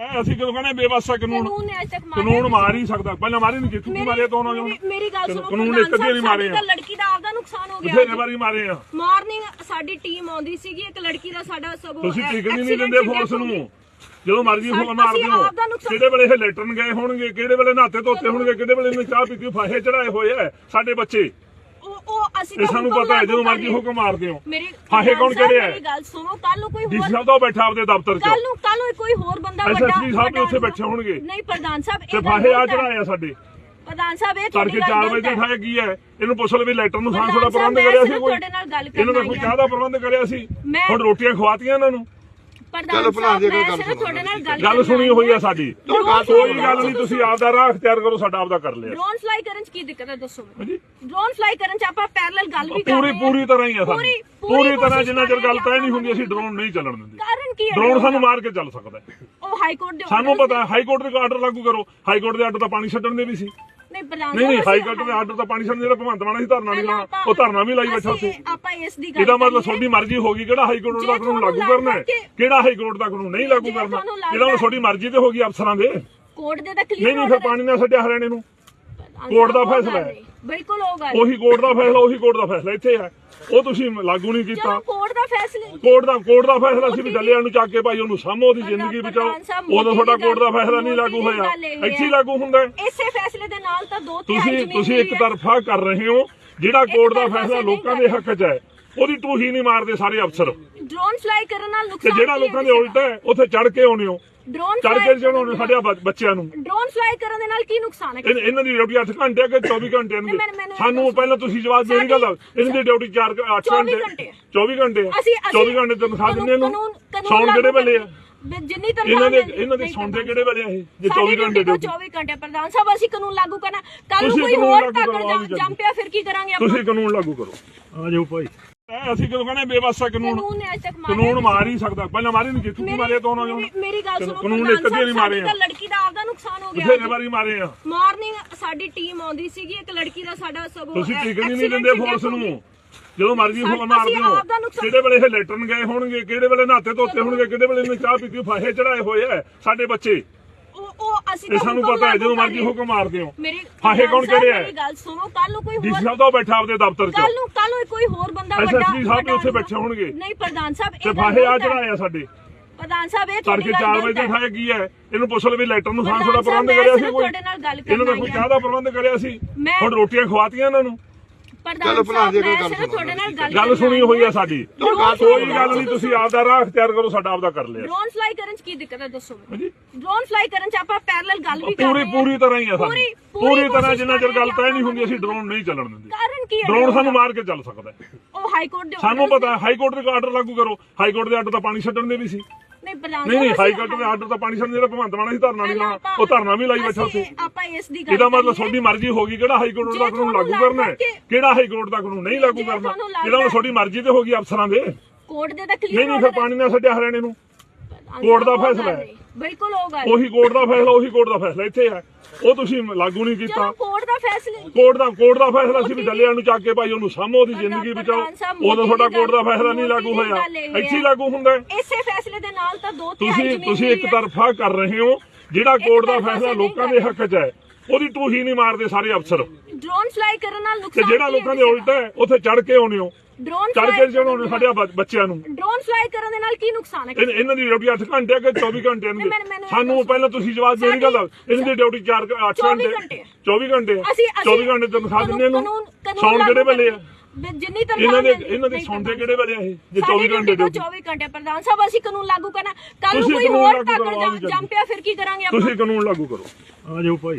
ਇਹ ਅਸੀਂ ਕਿਉਂ ਕਹਿੰਦੇ ਬੇਵਸਾ ਕਾਨੂੰਨ ਕਾਨੂੰਨ ਨੇ ਅੱਜ ਤੱਕ ਮਾਰਿਆ ਕਾਨੂੰਨ ਮਾਰ ਹੀ ਸਕਦਾ। ਪਹਿਲਾਂ ਮਾਰੇ ਨਹੀਂ ਜਿੱਥੋਂ ਮਾਰੇ ਤੋਂ ਉਹਨਾਂ ਮੇਰੀ- ਮੇਰੀ ਗੱਲ ਸੁਣੋ ਕਾਨੂੰਨ ਇੱਕ ਅੱਧੇ ਨਹੀਂ ਮਾਰੇ ਆ। ਲੜਕੀ ਦਾ ਆਪਦਾ ਨੁਕਸਾਨ ਹੋ ਗਿਆ। ਬਥੇਰੇ ਵਾਰੀ ਮਾਰੇ ਆ। ਮਾਰਨਿੰਗ ਸਾਡੀ ਟੀਮ ਆਉਂਦੀ ਸੀਗੀ ਇੱਕ ਲੜਕੀ ਦਾ ਸਾਡਾ ਸਗੋਂ ਤੁਸੀਂ ਹੀ ਨਹੀਂ ਦਿੰਦੇ ਫੋਰਸ ਨੂੰ। ਜਦੋਂ ਮਰਜ਼ੀ ਫੋਨ ਮਾਰਦੇ ਹੋ ਕਿਹੜੇ ਵੇਲੇ ਇਹ ਲੈਟਰਨ ਗਏ ਹੋਣਗੇ ਕਿਹੜੇ ਵੇਲੇ ਨਹਾਤੇ ਧੋਤੇ ਹੋਣਗੇ ਕਿਹੜੇ ਵੇਲੇ ਇਹਨੇ ਚਾਹ ਪੀਤੀ ਫਾਹੇ ਚੜਾਏ ਹੋਏ ਆ ਸਾਡੇ ਬੱਚੇ। ਉਹ ਅਸੀਂ ਇਹ ਤਾਂ ਸਾਨੂੰ ਪਤਾ ਹੈ ਜਦੋਂ ਮਰਜ਼ੀ ਹੁਕਮ ਮਾਰਦੇ ਹੋ। ਮੇਰੀ ਫਾਹੇ ਕੌਣ ਕਿਹੜੇ? ਮੇਰੀ ਗੱਲ ਸੁਣੋ ਕੱਲ ਨੂੰ ਕੋਈ ਡੀਸੀ ਹੋਰ ਸਾਹਿਬ ਤਾਂ ਬੈਠਾ ਆਪਦੇ ਦਫ਼ਤਰ 'ਚ। ਕੱਲ ਨੂੰ ਕੱਲ ਨੂੰ ਕੋਈ ਹੋਰ ਬੰਦਾ ਵੱਡਾ ਸਾਹਿਬ ਵੀ ਉੱਥੇ ਬੈਠੇ ਹੋਣਗੇ। ਨਹੀਂ ਪ੍ਰਧਾਨ ਸਾਹਿਬ ਤੇ ਫਾਹੇ ਆ ਹੈ। ਚੜਾਏ ਆ ਸਾਡੇ। ਪ੍ਰਧਾਨ ਸਾਹਿਬ ਇਹ ਤੜਕੇ ਤੁਹਾਡੀ 4 ਗੱਲ ਵਜੇ ਹੈ। ਉਠਾਇਆ ਕੀ ਹੈ? ਇਹਨੂੰ ਪੁੱਛ ਲਓ ਵੀ ਲੈਟਰ ਨੂੰ ਸਾਂਸ ਦਾ ਪ੍ਰਬੰਧ ਕਰਿਆ ਸੀ ਕੋਈ? ਤੁਹਾਡੇ ਨਾਲ ਗੱਲ ਇਹਨਾਂ ਦਾ ਕਰਨਾ ਕੋਈ ਹੀ ਚਾਹ ਦਾ ਪ੍ਰਬੰਧ ਕਰਿਆ ਸੀ? ਹੁਣ ਰੋਟੀਆਂ ਖਵਾਤੀਆਂ ਇਹਨਾਂ ਨੂੰ। ਪ੍ਰਧਾਨ ਚਲੋ ਭਲਾ ਸਾਹਿਬ ਜੇ ਮੈਂ ਕੋਈ ਗੱਲ ਸਿਰਫ ਤੁਹਾਡੇ ਨਾਲ ਗੱਲ ਗੱਲ ਕਰਨਾ ਸੁਣੀ। ਹੋਈ ਆ ਸਾਡੀ। ਕੋਈ ਗੱਲ ਨਹੀਂ ਤੁਸੀਂ ਆਪਦਾ ਰਾਹ ਅਖਤਿਆਰ ਕਰੋ ਸਾਡਾ ਆਪਦਾ ਕਰ ਲਿਆ। ਡਰੋਨ ਫਲਾਈ ਕਰਨ ਚ ਕੀ ਦਿੱਕਤ ਹੈ ਦੱਸੋ ਮੈਨੂੰ। ਹਾਂਜੀ। ਡਰੋਨ ਫਲਾਈ ਕਰਨ ਚ ਆਪਾਂ ਪੈਰਲਲ ਗੱਲ ਵੀ ਕਰ ਪੂਰੀ ਰਹੇ ਹਾਂ। ਪੂਰੀ ਤਰ੍ਹਾਂ ਹੀ ਆ ਸਾਡੀ। ਪੂਰੀ- ਤਰ੍ਹਾਂ ਕੋਸ਼ਿਸ਼ ਜਿੰਨਾ ਚਿਰ ਗੱਲ ਤੈਅ ਨਹੀਂ ਹੁੰਦੀ ਅਸੀਂ ਡਰੋਨ ਨਹੀਂ ਚੱਲਣ ਦਿੰਦੇ। ਕਾਰਨ ਕੀ ਹੈ? ਡਰੋਨ ਸਾਨੂੰ ਮਾਰ ਕੇ ਚੱਲ ਸਕਦਾ ਹੈ। ਉਹ ਹਾਈ ਕੋਰਟ ਦੇ ਸਾਨੂੰ orders ਪਤਾ ਹਾਈ ਕੋਰਟ ਦੇ ਆਰਡਰ ਲਾਗੂ ਕਰੋ। ਹਾਈ ਕੋਰਟ ਦੇ ਆਰਡਰ ਤਾਂ ਪਾਣੀ ਛੱਡਣ ਦੇ ਵੀ ਸੀ। ਨਹੀਂ ਨਹੀਂ ਹਾਈ ਕੋਰਟ ਦੇ ਆਰਡਰ ਤਾਂ ਪਾਣੀ ਛੱਡਣ ਜਿਹੜਾ ਭਗਵੰਤ ਮਾਨ ਸੀ ਧਰਨਾ ਨਹੀਂ ਲਾਉਣਾ। ਉਹ ਧਰਨਾ ਵੀ ਲਾਈ ਬੈਠਾ ਉੱਥੇ ਆਪਾਂ ਇਸ ਦੀ ਗੱਲ ਇਹਦਾ ਮਤਲਬ। ਤੁਹਾਡੀ ਮਰਜ਼ੀ ਹੋਗੀ ਕਿਹੜਾ ਹਾਈ ਕੋਰਟ ਦਾ ਕਾਨੂੰਨ ਲਾਗੂ ਕਰਨਾ ਹੈ? ਕਿਹੜਾ ਹਾਈ ਕੋਰਟ ਦਾ ਕਾਨੂੰਨ ਨਹੀਂ ਲਾਗੂ ਕਰਨਾ? ਇਹਦਾ ਤੁਹਾਡੀ ਮਰਜ਼ੀ ਤੇ ਹੋਗੀ ਅਫਸਰਾਂ ਦੇ। ਕੋਰਟ ਦੇ ਤਾਂ ਕਲੀਅਰ ਨਹੀਂ ਫਿਰ ਪਾਣੀ ਨਾਲ ਛੱਡਿਆ ਹਰਿਆਣੇ ਨੂੰ। ਕੋਰਟ ਦਾ ਫੈਸਲਾ ਹੈ। ਬਿਲਕੁਲ ਉਹ ਗੱਲ ਉਹੀ ਕੋਰਟ ਦਾ ਫੈਸਲਾ ਉਹੀ ਕੋਰਟ ਦਾ ਫੈਸਲਾ ਇੱਥੇ ਹੈ ਉਹ ਤੁਸੀਂ ਲਾਗੂ ਨਹੀਂ ਕੀਤਾ। ਚਲੋ ਕੋਰਟ ਦਾ ਫੈਸਲਾ ਕੋਰਟ ਦਾ ਕੋਰਟ ਦਾ ਫੈਸਲਾ ਸੀ ਵੀ ਡੱਲਿਆਂ ਨੂੰ ਚੱਕ ਕੇ ਭਾਈ ਉਹਨੂੰ ਸਾਹਮੋ ਉਹਦੀ ਜ਼ਿੰਦਗੀ ਬਚਾਓ ਉਦੋਂ ਤੁਹਾਡਾ ਕੋਰਟ ਦਾ ਫੈਸਲਾ ਨਹੀਂ ਲਾਗੂ ਹੋਇਆ। ਹੈ। ਇੱਥੇ ਹੀ ਲਾਗੂ ਹੁੰਦਾ ਹੈ। ਇਸੇ ਫੈਸਲੇ ਦੇ ਨਾਲ ਤਾਂ ਦੋ ਤੁਸੀਂ ਤੁਸੀਂ ਇੱਕ ਹੈ। ਤਰਫਾ ਕਰ ਰਹੇ ਹੋ ਜਿਹੜਾ ਕੋਰਟ ਦਾ ਫੈਸਲਾ ਲੋਕਾਂ ਦੇ ਹੱਕ 'ਚ ਹੈ ਉਹਦੀ ਟੂਹੀ ਨਹੀਂ ਮਾਰਦੇ ਸਾਰੇ ਅਫਸਰ। ਡਰੋਨ ਫਲਾਈ ਕਰਨ ਨਾਲ ਤੇ ਨੁਕਸਾਨ ਜਿਹੜਾ ਹੈ ਲੋਕਾਂ ਦੇ ਉਲਟ ਹੈ ਉੱਥੇ ਚੜ ਕੇ ਆਉਨੇ ਹੋ। ਡਰੋਨ ਚੜ ਕੇ fly ਚੜਾਉਣੇ ਸਾਡੇ ਬ- ਬੱਚਿਆਂ ਨੂੰ। ਡਰੋਨ ਫਲਾਈ ਕਰਨ ਦੇ ਨਾਲ ਕੀ ਨੁਕਸਾਨ ਹੈ? ਇਹ- ਇਹਨਾਂ ਦੀ ਡਿਊਟੀ 8 ਘੰਟੇ ਕਿ 24 ਘੰਟੇ ਮੈਨੂੰ- ਨੇ ਮੈਨੂੰ ਸਾਨੂੰ ਪਹਿਲਾਂ ਤੁਸੀਂ ਜਵਾਬ ਦੇ ਨਹੀਂ ਗੱਲ ਇਹਨਾਂ ਦੀ ਡਿਊਟੀ 4 8 24 ਘੰਟੇ ਘੰਟੇ ਆ। 24 ਘੰਟੇ ਆ। ਅਸੀਂ ਅਸੀਂ 24 ਘੰਟੇ ਤਨਖਾਹ ਦਿੰਦੇ ਇਹਨੂੰ। ਕਾਨੂੰਨ- ਕਾਨੂੰਨ ਸੌਣ ਲਾਗੂ ਕਿਹੜੇ ਵੇਲੇ ਆ? ਵੀ ਜਿੰਨੀ ਤਨਖਾਹ ਇਹਨਾਂ ਦੇ ਮਿਲਦੀ- ਇਹਨਾਂ ਦੇ ਨਹੀਂ ਸੌਂਦੇ ਪ੍ਰਧਾਨ ਕਿਹੜੇ ਵੇਲੇ ਆ ਇਹ? ਜੇ ਸਾਡੀ 24 ਘੰਟੇ duty ਤੋਂ ਡਿਊਟੀ 24 ਘੰਟੇ ਪ੍ਰਧਾਨ ਸਾਹਿਬ ਅਸੀਂ ਕਾਨੂੰਨ ਲਾਗੂ ਕਰਨਾ। ਕੱਲ ਨੂੰ ਤੁਸੀਂ ਕੋਈ ਕਾਨੂੰਨ ਹੋਰ ਲਾਗੂ ਟੱਕਰ ਕਰਵਾਓ, ਜਾ- ਵੀ ਚੱਲ। ਜੰਮ ਪਿਆ ਫਿਰ ਕੀ ਕਰਾਂਗੇ ਆਪਾਂ? ਤੁਸੀਂ ਕਾਨੂੰਨ ਲਾਗੂ ਕਰੋ। ਆ ਜਾਓ ਭਾਈ। ਇਹ ਅਸੀਂ ਕਿਉਂ ਕਹਿੰਦੇ ਬੇਵਸਾ ਕਾਨੂੰਨ ਕਾਨੂੰਨ ਨੇ ਅੱਜ ਤੱਕ ਮਾਰਿਆ ਕਾਨੂੰਨ ਮਾਰ ਹੀ ਸਕਦਾ। ਪਹਿਲਾਂ ਮਾਰੇ ਨਹੀਂ ਜਿੱਥੋਂ ਮਾਰੇ ਗੱਲ ਸੁਣੋ ਕਾਨੂੰਨ ਇੱਕ ਅੱਧੇ ਨਹੀਂ ਮਾਰੇ ਆ। ਲੜਕੀ ਦਾ ਆਪਦਾ ਨੁਕਸਾਨ ਹੋ ਗਿਆ ਬਥੇਰੇ ਵਾਰੀ ਮਾਰੇ ਆ। ਮਾਰਨਿੰਗ ਸਾਡੀ ਟੀਮ ਆਉਂਦੀ ਸੀਗੀ ਇੱਕ ਲੜਕੀ ਦਾ ਸਾਡਾ ਸਗੋਂ ਤੁਸੀਂ ਟਿਕਣ ਨਹੀਂ ਦਿੰਦੇ ਫੋਰਸ। ਨੂੰ। ਜਦੋਂ ਮਰਜ਼ੀ ਫੋਨ ਮਾਰਦੇ ਹੋ ਕਿਹੜੇ ਵੇਲੇ ਇਹ ਲੈਟਰਨ ਗਏ ਹੋਣਗੇ ਕਿਹੜੇ ਵੇਲੇ ਨਹਾਤੇ ਧੋਤੇ ਹੋਣਗੇ ਕਿਹੜੇ ਵੇਲੇ ਇਹਨੇ ਚਾਹ ਪੀਤੀ ਫਾਹੇ ਚੜਾਏ ਹੋਏ ਆ ਸਾਡੇ ਬੱਚੇ। ਉਹ ਉਹ ਅਸੀਂ ਇਹ ਤਾਂ ਸਾਨੂੰ ਹੁਕਮ ਪਤਾ ਹੈ ਜਦੋਂ ਮਰਜ਼ੀ ਹਾਂ। ਹੁਕਮ ਮਾਰਦੇ ਹੋ। ਮੇਰੀ ਫਾਹੇ ਕੌਣ ਸਾਹਿਬ, ਆ? ਮੇਰੀ ਗੱਲ ਸੁਣੋ ਕੱਲ ਨੂੰ ਕੋਈ ਡੀਸੀ ਹੋਰ ਸਾਹਿਬ ਤਾਂ ਬੈਠਾ ਆਪਦੇ ਦਫ਼ਤਰ 'ਚ। ਕੱਲ ਨੂੰ ਕੱਲ ਨੂੰ ਕੋਈ ਹੋਰ ਬੰਦਾ ਵੱਡਾ SSP ਸਾਹਿਬ ਵੀ ਉੱਥੇ ਬੈਠੇ ਹੋਣਗੇ। ਨਹੀਂ ਪ੍ਰਧਾਨ ਸਾਹਿਬ ਤੇ ਇਹ ਗੱਲ ਫਾਹੇ ਆ ਗਲਤ ਹੈ। ਸਾਡੇ। ਪ੍ਰਧਾਨ ਸਾਹਿਬ ਇਹ ਤੜਕੇ 4 ਵਜੇ ਉਠਾਇਆ ਕੀ ਹੈ? ਇਹਨੂੰ ਪੁੱਛ ਲਓ ਵੀ ਲੈਟਰ ਨੂੰ ਦਾ ਪ੍ਰਧਾਨ ਪ੍ਰਬੰਧ ਸਾਹਿਬ, ਕਰਿਆ ਮੈਂ ਸੀ ਸਿਰਫ ਕੋਈ? ਤੁਹਾਡੇ ਨਾਲ ਗੱਲ ਇਹਨਾਂ ਦਾ ਕਰਨਾ ਕੋਈ ਹੀ। ਚਾਹ ਦਾ ਪ੍ਰਬੰਧ ਕਰਿਆ ਸੀ। ਮੈਂ- ਹੁਣ ਰੋਟੀਆਂ ਖਵਾਤੀਆਂ ਇਹਨਾਂ ਨੂੰ। ਪ੍ਰਧਾਨ ਸਾਹਿਬ ਜੇ ਕੋਈ ਮੈਂ ਗੱਲ ਸਿਰਫ ਸੁਣੋ। ਤੁਹਾਡੇ ਨਾਲ ਗੱਲ ਗੱਲ ਸੁਣੀ ਹੋਈ ਆ ਸਾਡੀ। ਕੋਈ ਗੱਲ ਨਹੀਂ ਤੁਸੀਂ ਆਪਦਾ ਰਾਹ ਅਖਤਿਆਰ ਕਰੋ ਸਾਡਾ ਆਪਦਾ ਕਰ ਲਿਆ। ਡਰੋਨ ਫਲਾਈ ਕਰਨ ਚ ਕੀ ਦਿੱਕਤ ਹੈ ਦੱਸੋ ਮੈਨੂੰ। ਹਾਂਜੀ। ਡਰੋਨ ਫਲਾਈ ਕਰਨ ਚ ਆਪਾਂ ਪੈਰਲਲ ਗੱਲ ਵੀ ਕਰ ਪੂਰੀ ਰਹੇ ਹਾਂ। ਪੂਰੀ ਤਰ੍ਹਾਂ ਹੀ ਆ ਸਾਡੀ। ਪੂਰੀ- ਤਰ੍ਹਾਂ ਕੋਸ਼ਿਸ਼ ਜਿੰਨਾ ਚਿਰ ਕਰ ਗੱਲ ਰਹੇ ਤੈਅ ਹਾਂ ਨਹੀਂ ਹੁੰਦੀ ਅਸੀਂ ਡਰੋਨ ਨਹੀਂ ਚੱਲਣ ਦਿੰਦੇ। ਕਾਰਨ ਕੀ ਹੈ? ਡਰੋਨ ਸਾਨੂੰ ਮਾਰ ਕੇ ਚੱਲ ਸਕਦਾ ਹੈ। ਉਹ ਹਾਈ ਕੋਰਟ ਦੇ ਸਾਨੂੰ orders ਪਤਾ ਹਾਈ ਕੋਰਟ ਦੇ ਆਰਡਰ ਲਾਗੂ ਕਰੋ। ਹਾਈ ਕੋਰਟ ਦੇ ਆਰਡਰ ਤਾਂ ਪਾਣੀ ਛੱਡਣ ਦੇ ਵੀ ਸੀ। ਨਹੀਂ ਨਹੀਂ ਹਾਈ ਕੋਰਟ ਦੇ ਆਰਡਰ ਤਾਂ ਪਾਣੀ ਛੱਡਣ ਜਿਹੜਾ ਭਗਵੰਤ ਮਾਨ ਸੀ ਧਰਨਾ ਨਹੀਂ ਲਾਉਣਾ। ਉਹ ਧਰਨਾ ਵੀ ਲਾਈ ਬੈਠਾ ਅਸੀਂ- ਆਪਾਂ ਇਸ ਦੀ ਗੱਲ ਇਹਦਾ ਮਤਲਬ। ਤੁਹਾਡੀ ਮਰਜ਼ੀ ਹੋਗੀ ਕਿਹੜਾ ਹਾਈ ਕੋਰਟ ਦਾ ਕਾਨੂੰਨ ਲਾਗੂ ਕਰਨਾ ਹੈ? ਕਿਹੜਾ ਹਾਈ ਕੋਰਟ ਦਾ ਕਾਨੂੰਨ ਨਹੀਂ ਲਾਗੂ ਕਰਨਾ? ਲੱਗਦਾ- ਤੁਹਾਡੀ ਮਰਜ਼ੀ ਤੇ ਹੋਗੀ ਅਫਸਰਾਂ ਦੇ। ਕੋਰਟ ਦੇ ਤਾਂ ਕਲੀਅਰ ਨਹੀਂ ਫਿਰ ਪਾਣੀ ਨਾਲ ਛੱਡਿਆ ਹਰਿਆਣੇ ਨੂੰ। ਕੋਰਟ ਦਾ ਫੈਸਲਾ ਹੈ। ਬਿਲਕੁਲ ਉਹ ਗੱਲ। ਉਹੀ ਕੋਰਟ ਦਾ ਫੈਸਲਾ ਉਹੀ ਕੋਰਟ ਦਾ ਫੈਸਲਾ ਇੱਥੇ ਹੈ। ਉਹ ਤੁਸੀਂ ਲਾਗੂ ਨਹੀਂ ਚਲੋ ਕੀਤਾ ਕੋਰਟ ਦਾ ਫੈਸਲਾ ਕੋਰਟ ਦਾ ਕੋਰਟ ਦਾ ਫੈਸਲਾ ਸੀ ਵੀ ਡੱਲਿਆਂ ਨੂੰ ਚੱਕ ਕੇ ਭਾਈ ਉਹਨੂੰ ਸਾਹਮੋ ਉਹਦੀ ਜ਼ਿੰਦਗੀ ਬਚਾਓ। ਉਦੋਂ ਤੁਹਾਡਾ ਦੀ ਕੋਰਟ ਦਾ ਫੈਸਲਾ ਨਹੀਂ ਲਾਗੂ ਦੀ ਹੋਇਆ। ਹੈ। ਇੱਥੇ ਹੀ। ਲਾਗੂ ਹੁੰਦਾ ਹੈ। ਇਸੇ ਫੈਸਲੇ ਦੇ ਨਾਲ ਤਾਂ ਦੋ ਤੁਸੀਂ ਤੁਸੀਂ ਇੱਕ ਹੈ। ਤਰਫਾ ਕਰ ਰਹੇ ਹੋ ਜਿਹੜਾ ਕੋਰਟ ਦਾ ਫੈਸਲਾ ਲੋਕਾਂ ਦੇ ਹੱਕ 'ਚ ਹੈ। ਉਹਦੀ ਟੂਹੀ ਨਹੀਂ ਮਾਰਦੇ ਸਾਰੇ ਅਫਸਰ। ਡਰੋਨ ਫਲਾਈ ਕਰਨ ਨਾਲ ਤੇ ਨੁਕਸਾਨ ਜਿਹੜਾ ਹੈ ਲੋਕਾਂ ਦੇ ਉਲਟ ਹੈ ਉੱਥੇ ਚੜ ਕੇ ਆਉਨੇ ਹੋ। ਡਰੋਨ ਚੜ ਕੇ ਚੜਾਉਣੇ ਸਾਡੇ ਬ- ਬੱਚਿਆਂ ਨੂੰ। ਡਰੋਨ ਫਲਾਈ ਕਰਨ ਦੇ ਨਾਲ ਕੀ ਨੁਕਸਾਨ ਹੈ? ਇਹ- ਇਹਨਾਂ ਦੀ ਡਿਊਟੀ 8 ਘੰਟੇ ਆ ਕਿ 24 ਘੰਟੇ ਨਹੀਂ, ਮੈਨੂੰ- ਨੇ ਮੈਨੂੰ ਸਾਨੂੰ ਪਹਿਲਾਂ ਤੁਸੀਂ ਜਵਾਬ ਦੇ ਨਹੀਂ ਗੱਲ ਇਹਨਾਂ ਦੀ ਡਿਊਟੀ 4 8 24 ਘੰਟੇ ਘੰਟੇ। ਆ। 24 ਘੰਟੇ। ਆ। ਅਸੀਂ 24 ਘੰਟੇ ਤਨਖਾਹ ਦਿੰਦੇ ਇਹਨੂੰ। ਸੌਣ ਕਿਹੜੇ ਲਾਗੂ ਵੇਲੇ ਆ? ਜਿੰਨੀ ਤਨਖਾਹ ਇਹਨਾਂ ਦੇ ਇਹਨਾਂ ਦੇ ਸੌਂਦੇ ਕਿਹੜੇ ਵੇਲੇ ਆ ਇਹ? ਜੇ ਸਾਡੀ 24 ਘੰਟੇ ਡਿਊਟੀ 24 ਘੰਟੇ ਪ੍ਰਧਾਨ ਸਾਹਿਬ ਅਸੀਂ ਕਾਨੂੰਨ ਲਾਗੂ ਕਰਨਾ। ਕੱਲ ਨੂੰ ਕੋਈ ਕਾਨੂੰਨ ਹੋਰ ਲਾਗੂ ਟੱਕਰ ਕਰਵਾਓ ਵੀ ਜੰਮ ਪਿਆ ਫਿਰ ਕੀ ਕਰਾਂਗੇ ਆਪਾਂ? ਤੁਸੀਂ ਕਾਨੂੰਨ ਲਾਗੂ ਕਰੋ। ਆ ਜਾਓ ਭਾਈ।